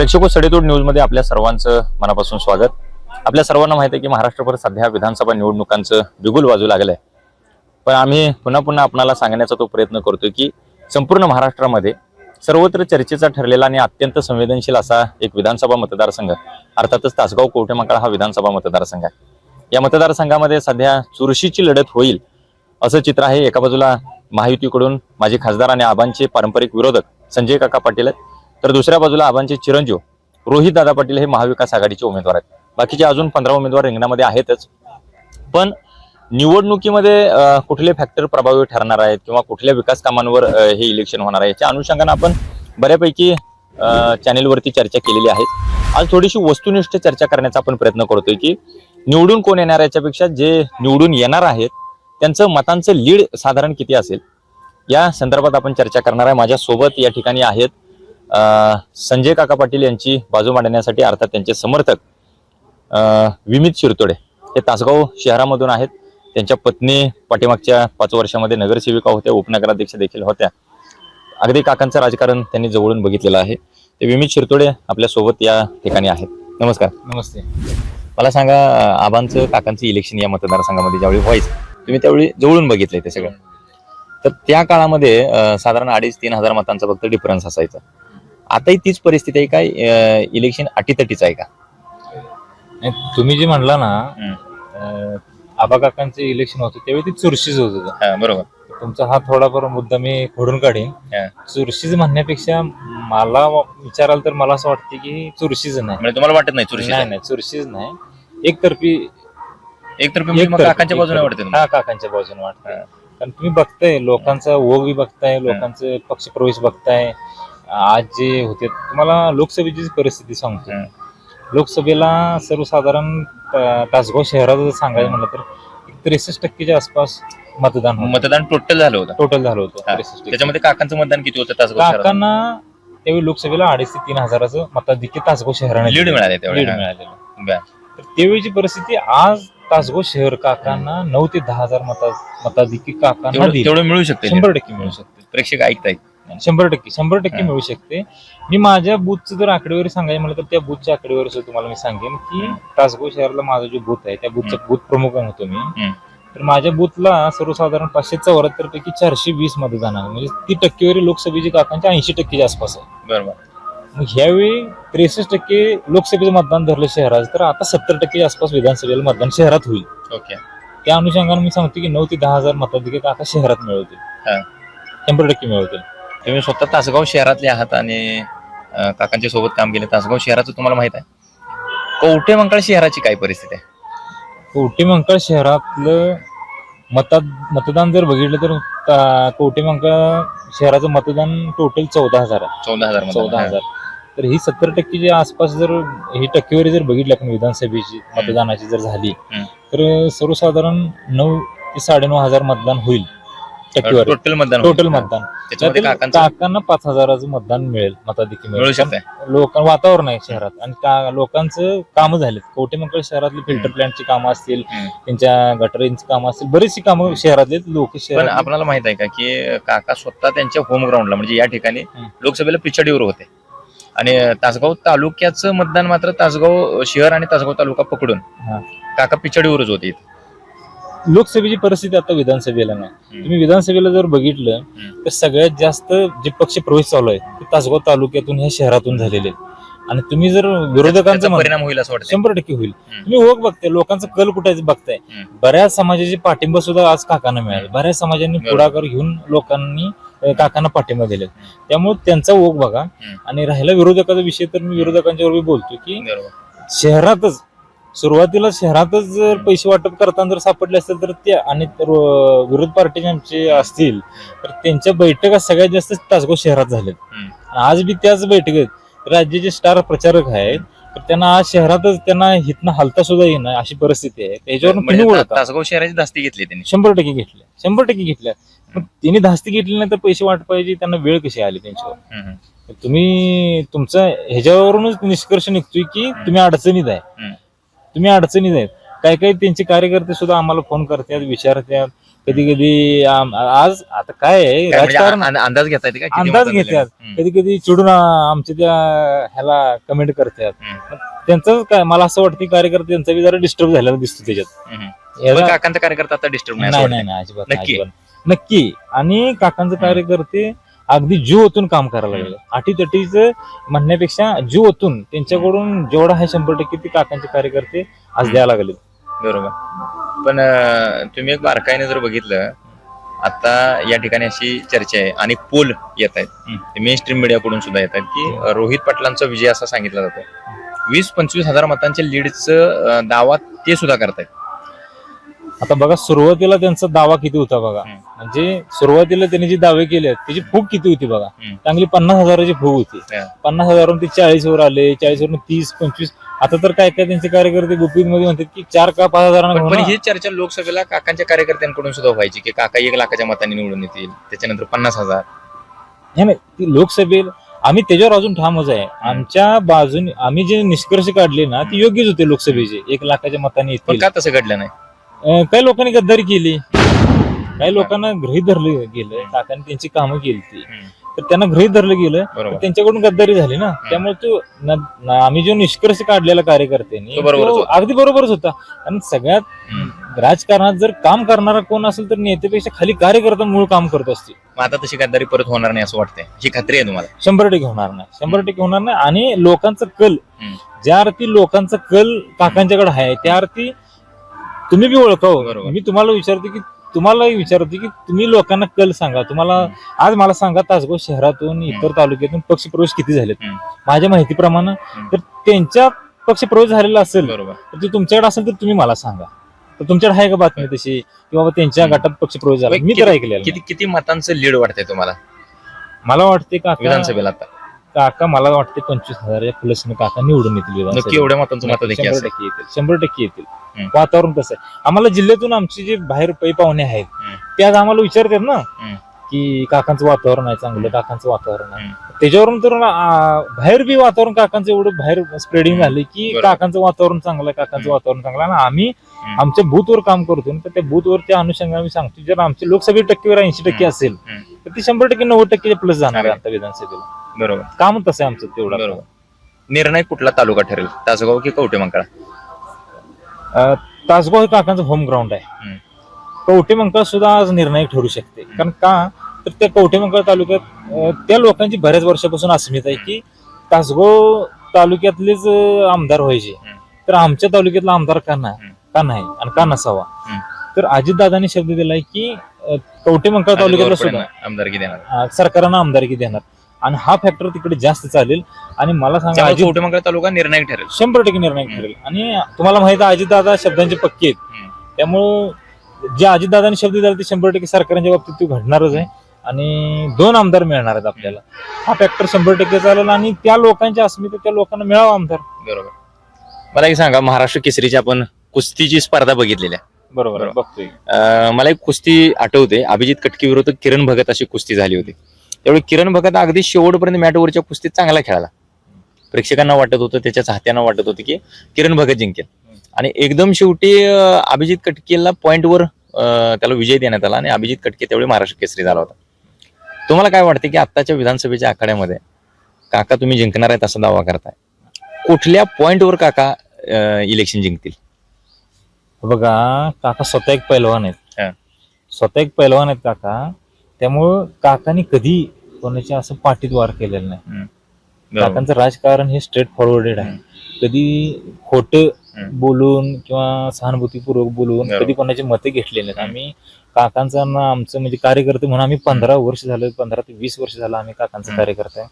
प्रेक्षको सडेतोड न्यूजमध्ये आपल्या सर्वांचं मनापासून स्वागत. आपल्या सर्वांना माहिती आहे की महाराष्ट्रभर सध्या विधानसभा निवडणुकांचं बिगुल वाजू लागलंय. पण आम्ही पुन्हा पुन्हा आपणाला सांगण्याचा तो प्रयत्न करतोय की संपूर्ण महाराष्ट्रामध्ये सर्वत्र चर्चेचा ठरलेला आणि अत्यंत संवेदनशील असा एक विधानसभा मतदारसंघ अर्थातच तासगाव कवठेमंकाळ हा विधानसभा मतदारसंघ आहे. या मतदारसंघामध्ये सध्या चुरशीची लढत होईल असं चित्र आहे. एका बाजूला महायुतीकडून माजी खासदार आणि आबांचे पारंपरिक विरोधक संजय काका पाटील आहेत. तर दुसऱ्या बाजूला आबांचे चिरंजीव रोहित दादा पाटील हे महाविकास आघाडीचे उमेदवार आहेत. बाकीचे अजून पंधरा उमेदवार रिंगणामध्ये आहेतच. पण निवडणुकीमध्ये कुठले फॅक्टर प्रभावी ठरणार आहेत किंवा कुठल्या विकास कामांवर हे इलेक्शन होणार आहे याच्या अनुषंगानं आपण बऱ्यापैकी चॅनेलवरती चर्चा केलेली आहे. आज थोडीशी वस्तुनिष्ठ चर्चा करण्याचा आपण प्रयत्न करतोय की निवडून कोण येणार याच्यापेक्षा जे निवडून येणार आहेत त्यांचं मतांचं लीड साधारण किती असेल? या संदर्भात आपण चर्चा करणार आहे. माझ्यासोबत या ठिकाणी आहेत संजय काका पाटील यांची बाजू मांडण्यासाठी अर्थात त्यांचे समर्थक अ, विमित शिरतोडे हे तासगाव शहरामधून आहेत. त्यांच्या पत्नी पाठीमागच्या पाच वर्षामध्ये नगरसेविका होत्या उपनगराध्यक्ष देखील होत्या. अगदी काकांचं राजकारण त्यांनी जवळून बघितलेलं आहे. ते विमित शिरतोडे आपल्यासोबत या ठिकाणी आहेत. नमस्कार. नमस्ते. मला सांगा आबांचं काकांचं इलेक्शन या मतदारसंघामध्ये ज्यावेळी व्हायचं तुम्ही त्यावेळी जवळून बघितलंय ते सगळं. तर त्या काळामध्ये साधारण अडीच तीन हजार मतांचा फक्त डिफरन्स असायचा. आताही तीच परिस्थिती आहे काय इलेक्शन अटीतटीच आहे का? तुम्ही जे म्हणला ना हम्म. आबा काकांचे इलेक्शन होतं त्यावेळी ती चुरशीच होत होतं. हा, बरोबर. तुमचा हा थोडाफार मुद्दा मी खोडून काढीन. हा. चुरशीच म्हणण्यापेक्षा मला विचाराल तर मला असं वाटतं की चुरशीच नाही. म्हणजे तुम्हाला वाटत नाही चुरशी नाही नाही चुरशीच नाही. एकतर्फी एक तर काकांच्या एकतर्फी- बाजूने वाटते तुम्हाला? हा काकांच्या बाजूने वाटतं कारण तुम्ही बघताय लोकांचा ओघ बी बघताय लोकांचं पक्षप्रवेश बघताय. आज जे होते तुम्हाला लोकसभेची परिस्थिती सांगतो. लोकसभेला सर्वसाधारण तासगाव शहरात जर सांगायचं म्हणलं तर त्रेसष्ट टक्केच्या आसपास मतदान मतदान टोटल झालं होतं टोटल झालं होतं. 63 टक्के. त्याच्यामध्ये काकांचं मतदान किती होतं तासगाव? काकांना त्यावेळी लोकसभेला अडीच ते तीन हजाराचं मताधिक्य तासगाव शहराने लीड मिळाले लीड. मिळालेलं. तर त्यावेळीची परिस्थिती आज तासगाव शहर काकांना नऊ ते दहा हजार मता मताधिक्य काकांना. तेवढं मिळू शकते शंभर टक्के मिळू शकते प्रेक्षक ऐकतायत शंभर टक्के शंभर टक्के. मिळू शकते. मी माझ्या बूथचं जर आकडेवारी सांगायचं म्हणलं तर त्या बूथच्या आकडेवारी सुद्धा तुम्हाला मी सांगेन की. तासगाव शहराला माझा जो बूथ आहे त्या बूथचा बूथ प्रमुख होतो मी. तर माझ्या बूथला सर्वसाधारण पाचशे चौऱ्याहत्तर पैकी चारशे वीस मतदान आहे म्हणजे ती टक्केवारी लोकसभेची काकांच्या ऐंशी टक्केच्या आसपास आहे. बरोबर. मग ह्यावेळी त्रेसष्ट टक्के लोकसभेचं मतदान धरलं शहराचं तर आता सत्तर टक्के आसपास विधानसभेला मतदान शहरात होईल. ओके. त्या अनुषंगाने मी सांगतो की नऊ ते दहा हजार मताधिके काका शहरात. मिळवतील. शंभर टक्के मिळवतील. तुम्ही स्वतः तासगाव शहरातले आहात आणि काकांच्या सोबत काम केलं तासगाव शहराचं तुम्हाला माहीत आहे. कवठे मंकाळ शहराची काय परिस्थिती आहे? कवटेमंकाळ शहरातलं मतात मतदान जर बघितलं तर ता- कवटेमंकाळ शहराचं मतदान टोटल चौदा हजार आहे. चौदा हजार. चौदा हजार. तर ही सत्तर टक्केच्या आसपास जर ही टक्केवारी जर बघितली आपण विधानसभेची मतदानाची जर झाली. तर सर्वसाधारण नऊ ते साडेनऊ हजार मतदान होईल टक्केवारी. टोटल मतदान टोटल. मतदान. त्याच्यामध्ये त्यातील काकांचं काकांना पाच हजाराचं मतदान मिळेल मताधिकी मिळू मिळेल शकतंय लोक वातावरण आहे शहरात आणि का लोकांचं कामं झालेत कवटेमंकळ शहरातली फिल्टर प्लांटची कामं असतील हम्म. त्यांच्या गटरींची कामं असतील बरीचशी कामं शहरातले लोक पण शहरात आपल्याला माहीत आहे का की काका स्वतः त्यांच्या होम ग्राउंडला म्हणजे या ठिकाणी हम्म. लोकसभेला पिछाडीवर होते आणि तासगाव तालुक्याचं मतदान मात्र तासगाव शहर आणि तासगाव तालुका पकडून हा. काका पिछाडीवरच होते इथे. लोकसभेची परिस्थिती आता विधानसभेला नाही. तुम्ही विधानसभेला जर बघितलं. तर सगळ्यात जास्त जे पक्ष प्रवेश चालू आहे ते तासगाव तालुक्यातून ह्या शहरातून झालेले आहेत आणि तुम्ही जर विरोधकांचं परिणाम होईल असं वाटतं शंभर टक्के होईल. तुम्ही ओळख बघताय लोकांचं कल कुठे बघताय. बऱ्याच समाजाचे पाठिंबा सुद्धा आज काकांना मिळाला बऱ्याच समाजांनी. पुढाकार घेऊन लोकांनी काकांना पाठिंबा दिले त्यामुळे त्यांचा ओघ बघा. आणि राहिला विरोधकाचा विषय तर मी विरोधकांच्या बरोबर बोलतो की शहरातच सुरुवातीला शहरातच जर पैसे वाटप करताना जर सापडले असतील तर ते आणि विरोध पार्टी ज्यांचे असतील तर त्यांच्या बैठका सगळ्यात जास्त तासगाव शहरात झाल्यात. आज बी त्याच बैठकीत राज्याचे स्टार प्रचारक आहेत तर त्यांना आज शहरातच त्यांना हितनं हलता सुद्धा येणं अशी परिस्थिती आहे. त्याच्यावरून म्हणजे तासगाव शहराची धास्ती घेतली त्यांनी. शंभर टक्के घेतल्या शंभर टक्के घेतल्या पण त्यांनी धास्ती घेतली नाही तर पैसे वाट पाहिजे त्यांना वेळ कशी आली त्यांच्यावर. तुम्ही तुमचा ह्याच्यावरूनच निष्कर्ष निघतोय की तुम्ही अडचणीत आहे. तुम्ही अडचणीत आहेत. काही काही त्यांचे कार्यकर्ते सुद्धा आम्हाला फोन करतात विचारतात. कधी कधी आज आता काय आहे म्हणजे राजकारण अंदाज घेता येते का? किती अंदाज? घेतात. कधी कधी चिडून आमच्या त्या ह्याला कमेंट करतात. त्यांचं काय मला असं वाटतं की कार्यकर्ते त्यांचा बी जरा डिस्टर्ब झालेला दिसतो त्याच्यात. काकांचा कार्यकर्ता आता डिस्टर्ब नाही? अजिबात नक्की. आणि काकांचं कार्यकर्ते अगदी जीव ओतून काम करायला लागले. अटीतटीच म्हणण्यापेक्षा जीव ओतून त्यांच्याकडून जेवढा आहे शंभर टक्के ते काकांचे कार्यकर्ते आज द्यायला लागले बरोबर. पण तुम्ही एक बारकाईने जर बघितलं आता या ठिकाणी अशी चर्चा आहे आणि पोल येत आहेत. मेन स्ट्रीम मीडियाकडून सुद्धा येत आहेत की रोहित पाटलांचा विजय असा सांगितला जातो वीस पंचवीस हजार मतांच्या लीडचं दावा ते सुद्धा करतायत. आता बघा सुरुवातीला त्यांचा दावा किती होता बघा. म्हणजे सुरुवातीला त्यांनी जे दावे केले त्याची फूग किती होती बघा. चांगली पन्नास हजाराची फूग होती. हा. पन्नास हजारावरून ते चाळीस वर आले चाळीस वरून तीस पंचवीस. आता तर काय काय त्यांचे कार्यकर्ते गुपित मध्ये म्हणतात की चार का पाच हजारांना. ही चर्चा लोकसभेला काकांच्या कार्यकर्त्यांकडून सुद्धा व्हायची की काका एक लाखाच्या मतांनी निवडून येतील त्याच्यानंतर पन्नास हजार. नाही नाही ती लोकसभेत आम्ही त्याच्यावर अजून ठामच आहे. आमच्या बाजूने आम्ही जे निष्कर्ष काढले ना ते योग्यच होते लोकसभेचे. एक लाखाच्या मताने येतील. का तसं घडलं नाही? अं, काही लोकांनी गद्दारी केली. काही लोकांना गृहीत धरलं गेलं. काकांनी त्यांची कामं केली ती. हम्म. तर त्यांना गृहीत धरलं गेलं. तर बरोबर. त्यांच्याकडून गद्दारी झाली ना. त्यामुळे तो न- न- आम्ही जो निष्कर्ष काढलेला कार्यकर्त्यांनी तो बरोबरच तो होता. अगदी बरोबरच होता. कारण सगळ्यात हम्म. राजकारणात जर काम करणारा कोण असेल तर नेत्यापेक्षा खाली कार्यकर्ता मूळ काम करत असते मग आता तशी गद्दारी परत होणार नाही असं वाटतंय. ही खात्री आहे तुम्हाला? शंभर टक्के होणार नाही. शंभर टक्के होणार नाही. आणि लोकांचा कल हम्म. ज्या अर्थी लोकांचा कल काकांच्याकडे आहे त्या अर्थी तुम्ही बी ओळखाव बरोबर. मी तुम्हाला विचारते की तुम्हाला विचारते की तुम्ही लोकांना कल सांगा. तुम्हाला आज मला सांगा तासगाव शहरातून इतर तालुक्यातून पक्षप्रवेश किती झालेत? हम्म. माझ्या माहितीप्रमाणे. तर त्यांच्या पक्षप्रवेश झालेला असेल बरोबर. तर ते तुमच्याकडे असेल तर तुम्ही मला सांगा. तर तुमच्याकडे आहे का बातमी तशी? की बाबा त्यांच्या हम्म. गटात पक्षप्रवेश झाला. मी तर ऐकलेलं. किती किती मतांचं लीड वाटतंय तुम्हाला? मला वाटते काका विधानसभेला आता. काका मला वाटते पंचवीस हजाराच्या प्लस काका निवडून येतील नक्की विधानसभेत. एवढ्या मतांचं मत देखील शंभर टक्के येतील शंभर टक्के येतील हम्म. वातावरण कसं आहे आम्हाला जिल्ह्यातून आमचे जे बाहेर पै पाहुणे आहेत हम्म. ते आज आम्हाला विचारतात ना हम्म. की काकांचं वातावरण आहे चांगलं काकांचं वातावरण आहे. त्याच्यावरून तर आ, बाहेर बी वातावरण काकांचं एवढं बाहेर स्प्रेडिंग झालं की बरोबर. काकांचं वातावरण चांगलं आहे काकांचं हम्म. वातावरण चांगलं आहे आणि आम्ही हम्म. आमच्या बूथवर काम करतो ना, तर त्या बूथवरच्या अनुषंगाने मी सांगतो जर आमची लोकसभेत टक्केवारी ऐंशी टक्के हम्म. असेल हम्म. तर ती शंभर टक्के नव्वद टक्के प्लस जाणार आहे. आता विधानसभेला बरोबर काम तसं आहे आमचं तेवढं बरोबर निर्णय कुठला तालुका ठरेल तासगाव की कवटे मंकाळा अं, तासगाव हे काकांचं होम ग्राउंड आहे हम्म. कवटेमंकाळ सुद्धा आज निर्णायक ठरू शकते कारण का तर त्या कवटेमंकाळ तालुक्यात त्या लोकांची बऱ्याच वर्षापासून अस्मिता आहे की तासगाव तालुक्यातलेच आमदार व्हायचे. तर आमच्या तालुक्यातला आमदार का नाही. का नाही आणि का नसावा. तर अजितदादांनी शब्द दिलाय की अं, कवटेमंकाळ तालुक्यातला सुद्धा. आमदारकी देणार. सरकारनं आमदारकी देणार. आणि हा फॅक्टर तिकडे जास्त चालेल. आणि मला सांगा अजित तालुका निर्णायक ठरेल. शंभर टक्के निर्णय ठरेल. आणि तुम्हाला माहीत आहे अजितदादा शब्दांचे पक्के आहेत. त्यामुळं जे अजितदादांनी शब्द दिला ते शंभर टक्के सरकारच्या बाबतीत तो घडणारच आहे. आणि दोन आमदार मिळणार आहेत आपल्याला. हा फॅक्टर शंभर टक्के चालेल आणि त्या लोकांच्या अस्मिता त्या लोकांना मिळावा आमदार. बरोबर. मला एक सांगा महाराष्ट्र केसरीची आपण कुस्तीची स्पर्धा बघितलेली आहे. बरोबर. बघतोय. अं, मला एक कुस्ती आठवते. अभिजित कटके विरुद्ध किरण भगत अशी कुस्ती झाली होती. त्यावेळी किरण भगत अगदी शेवटपर्यंत मॅटवरच्या कुस्तीत चांगला खेळाला. प्रेक्षकांना वाटत होतं त्याच्या चाहत्यांना वाटत होतं की किरण भगत जिंकेल. आणि एकदम शेवटी अं, अभिजित कटकेला पॉइंटवर त्याला विजय देण्यात आला आणि अभिजित कटके त्यावेळी महाराष्ट्र केसरी झाला होता. तुम्हाला काय वाटते की आत्ताच्या विधानसभेच्या आखाड्यामध्ये काका तुम्ही जिंकणार आहेत असा दावा करताय? कुठल्या पॉइंटवर काका इलेक्शन जिंकतील? बघा काका स्वतः एक पैलवान. आहेत. स्वतः एक पैलवान आहेत काका. त्यामुळं काकांनी कधी कोणाच्या असं पाठीत वार केलेला नाही. काकांचं राजकारण हे स्ट्रेट फॉरवर्डेड आहे. कधी खोट. बोलून किंवा सहानुभूतीपूर्वक बोलून. कधी कोणाचे मते घेतले नाहीत आम्ही काकांचा ना आमचं म्हणजे कार्यकर्ते म्हणून आम्ही पंधरा वर्ष झालं पंधरा ते वीस वर्ष झालं आम्ही काकांचं. कार्यकर्ता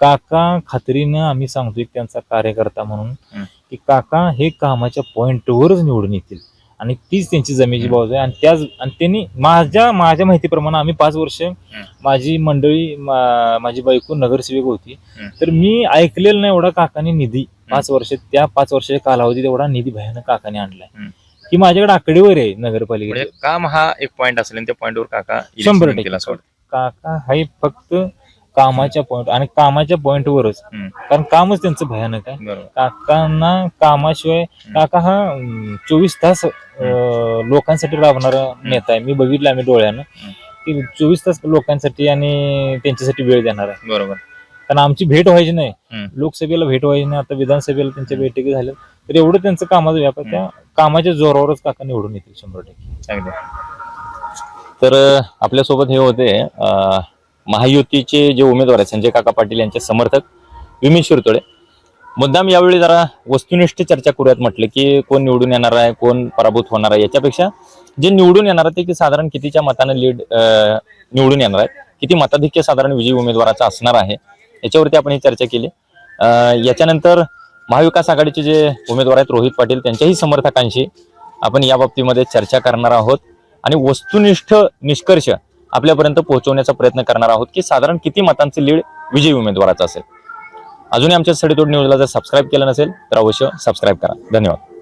काका खात्रीनं आम्ही सांगतोय त्यांचा कार्यकर्ता म्हणून. की काका हे कामाच्या पॉइंटवरच निवडून येतील आणि तीच त्यांची जमेची. बाजू आहे आणि त्याच आणि त्यांनी माझ्या माझ्या माहितीप्रमाणे आम्ही पाच वर्ष माझी मंडळी माझी बायको नगरसेवक होती. तर मी ऐकलेलं नाही एवढा काकाने निधी पाच वर्ष त्या पाच वर्षाच्या कालावधीत एवढा निधी भयानक काकाने आणलाय. की माझ्याकडे आकडेवर आहे नगरपालिकेत म्हणजे काम हा एक पॉइंट असेल आणि त्या पॉइंटवर काका शंभर टक्के. काका हे फक्त कामाच्या पॉइंट आणि कामाच्या पॉइंटवरच. कारण कामच त्यांचं भयानक आहे. बरोबर. काकांना कामाशिवाय काका हा चोवीस तास अं, लोकांसाठी राबणारा नेता आहे. मी बघितलं आम्ही डोळ्यानं. की चोवीस तास लोकांसाठी आणि त्यांच्यासाठी वेळ देणार आहे. बरोबर. कारण आमची भेट व्हायची नाही. लोकसभेला भेट व्हायची नाही आता विधानसभेला त्यांच्या बैठकी झाल्या तर एवढं त्यांचं कामाचा व्यापार त्या कामाच्या जोरावरच काका निवडून येतील शंभर टक्के. तर आपल्यासोबत हे होते महायुतीचे जे उमेदवार आहेत संजय काका पाटील यांचे समर्थक विमी शिरतोडे. मुद्दाम यावेळी जरा वस्तुनिष्ठ चर्चा करूयात म्हटलं की कोण निवडून येणार आहे कोण पराभूत होणार आहे याच्यापेक्षा. जे निवडून येणार आहे ते की साधारण कितीच्या मतानं लीड निवडून येणार आहे किती मताधिक्य साधारण विजयी उमेदवाराचा असणार आहे याच्यावरती आपण ही चर्चा केली. याच्यानंतर महाविकास आघाडीचे जे उमेदवार आहेत रोहित पाटील त्यांच्याही समर्थकांशी आपण या बाबतीमध्ये चर्चा करणार आहोत. आणि वस्तुनिष्ठ निष्कर्ष आपल्यापर्यंत पोहोचवण्याचा प्रयत्न करणार आहोत की साधारण किती मतांचे लीड विजयी उमेदवाराचा असेल. अजूनही आमच्या सडीतोड न्यूजला जर सबस्क्राईब केलं नसेल तर अवश्य सबस्क्राईब करा. धन्यवाद.